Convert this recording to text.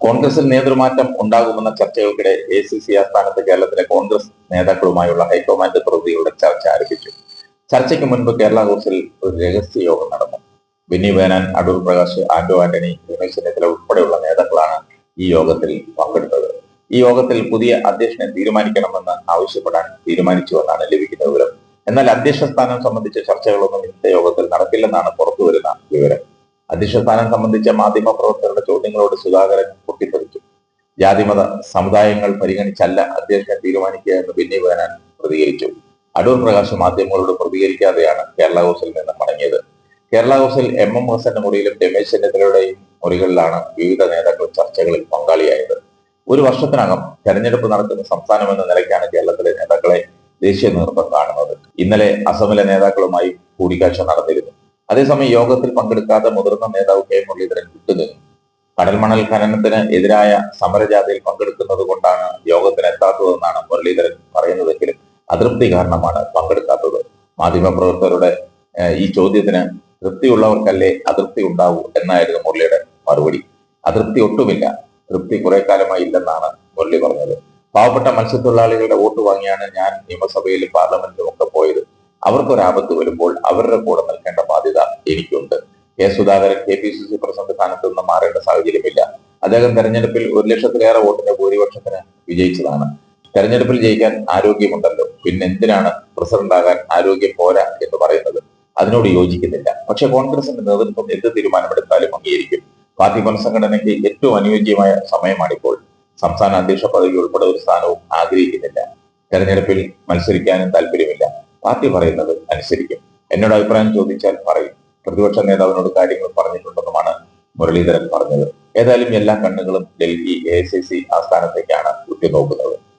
കോൺഗ്രസിൽ നേതൃമാറ്റം ഉണ്ടാകുമെന്ന ചർച്ചകൾക്കിടെ A C C ആസ്ഥാനത്ത് കേരളത്തിലെ കോൺഗ്രസ് നേതാക്കളുമായുള്ള ഹൈക്കമാൻഡ് പ്രതിനിധികളുടെ ചർച്ച ആരംഭിച്ചു. ചർച്ചയ്ക്ക് മുൻപ് കേരള ഹൗസിൽ ഒരു രഹസ്യ യോഗം നടന്നു. ബിന്നി വേനാൻ അടൂർ പ്രകാശ് ആന്റോ ആന്റണി രമേശ് ചെന്നിത്തല ഉൾപ്പെടെയുള്ള നേതാക്കളാണ് ഈ യോഗത്തിൽ പങ്കെടുത്തത്. ഈ യോഗത്തിൽ പുതിയ അധ്യക്ഷനെ തീരുമാനിക്കണമെന്ന് ആവശ്യപ്പെടാൻ തീരുമാനിച്ചുവെന്നാണ് ലഭിക്കുന്ന വിവരം. എന്നാൽ അധ്യക്ഷ സ്ഥാനം സംബന്ധിച്ച ചർച്ചകളൊന്നും ഇന്നത്തെ യോഗത്തിൽ നടക്കില്ലെന്നാണ് പുറത്തുവരുന്ന വിവരം. അധ്യക്ഷ സ്ഥാനം സംബന്ധിച്ച മാധ്യമ പ്രവർത്തകരുടെ ചോദ്യങ്ങളോട് സുധാകരൻ പൊട്ടിത്തെറിച്ചു. ജാതിമത സമുദായങ്ങൾ പരിഗണിച്ചല്ല അധ്യക്ഷനെ തീരുമാനിക്കുക എന്ന് ബെന്നി വേനാൻ പ്രതികരിച്ചു. അടൂർ പ്രകാശ് മാധ്യമങ്ങളോട് പ്രതികരിക്കാതെയാണ് കേരള ഹൗസിൽ നിന്ന് മടങ്ങിയത്. കേരള ഹൗസിൽ എം എം ഹസന്റെ മുറിയിലും രമേശ് ചെന്നിത്തലയുടെയും മുറികളിലാണ് വിവിധ നേതാക്കൾ ചർച്ചകളിൽ പങ്കാളിയായത്. ഒരു വർഷത്തിനകം തെരഞ്ഞെടുപ്പ് നടക്കുന്ന സംസ്ഥാനം എന്ന നിലയ്ക്കാണ് കേരളത്തിലെ നേതാക്കളെ ദേശീയ നേതൃത്വം കാണുന്നത്. ഇന്നലെ അസമിലെ നേതാക്കളുമായി കൂടിക്കാഴ്ച നടന്നിരുന്നു. അതേസമയം യോഗത്തിൽ പങ്കെടുക്കാത്ത മുതിർന്ന നേതാവ് കെ മുരളീധരൻ വിട്ടുനിന്നു. കടൽമണൽ ഖനനത്തിന് എതിരായ സമരജാഥയിൽ പങ്കെടുക്കുന്നത് കൊണ്ടാണ് യോഗത്തിന് എത്താത്തതെന്നാണ് മുരളീധരൻ പറയുന്നതെങ്കിലും അതൃപ്തി കാരണമാണ് പങ്കെടുക്കാത്തത്. മാധ്യമപ്രവർത്തകരുടെ ഈ ചോദ്യത്തിന് തൃപ്തിയുള്ളവർക്കല്ലേ അതൃപ്തി ഉണ്ടാവൂ എന്നായിരുന്നു മുരളിയുടെ മറുപടി. അതൃപ്തി ഒട്ടുമില്ല. തൃപ്തി കുറെ കാലമായി ഇല്ലെന്നാണ് മുരളി പറഞ്ഞത്. പാവപ്പെട്ട മത്സ്യത്തൊഴിലാളികളുടെ വോട്ട് വാങ്ങിയാണ് ഞാൻ നിയമസഭയിലും പാർലമെന്റിലും ഒക്കെ പോയത്. അവർക്കൊരാപത്ത് വരുമ്പോൾ അവരുടെ കൂടെ നിൽക്കേണ്ട ബാധ്യത എനിക്കുണ്ട്. K Sudhakaran K P C C president സ്ഥാനത്ത് നിന്ന് മാറേണ്ട സാഹചര്യമില്ല. അദ്ദേഹം തെരഞ്ഞെടുപ്പിൽ ഒരു ലക്ഷത്തിലേറെ വോട്ടിന്റെ ഭൂരിപക്ഷത്തിന് വിജയിച്ചതാണ്. തെരഞ്ഞെടുപ്പിൽ ജയിക്കാൻ ആരോഗ്യമുണ്ടല്ലോ. പിന്നെ എന്തിനാണ് പ്രസിഡന്റ് ആകാൻ ആരോഗ്യം പോരാ എന്ന് പറയുന്നത്? അതിനോട് യോജിക്കുന്നില്ല. പക്ഷെ കോൺഗ്രസിന്റെ നേതൃത്വം എന്ത് തീരുമാനമെടുത്താലും അംഗീകരിക്കും. പാർട്ടി പുനഃസംഘടനയ്ക്ക് ഏറ്റവും അനുയോജ്യമായ സമയമാണിപ്പോൾ. സംസ്ഥാന അധ്യക്ഷ പദവി ഉൾപ്പെടെ ഒരു സ്ഥാനവും ആഗ്രഹിക്കുന്നില്ല. തെരഞ്ഞെടുപ്പിൽ മത്സരിക്കാനും താല്പര്യമില്ല. പാർട്ടി പറയുന്നത് അനുസരിക്കും. എന്നോട് അഭിപ്രായം ചോദിച്ചാൽ പറയും. പ്രതിപക്ഷ നേതാവിനോട് കാര്യങ്ങൾ പറഞ്ഞിട്ടുണ്ടെന്നുമാണ് മുരളീധരൻ പറഞ്ഞത്. ഏതായാലും എല്ലാ കണ്ണുകളും ഡൽഹി എ സി സി ആസ്ഥാനത്തേക്കാണ് ഉറ്റുനോക്കുന്നത്.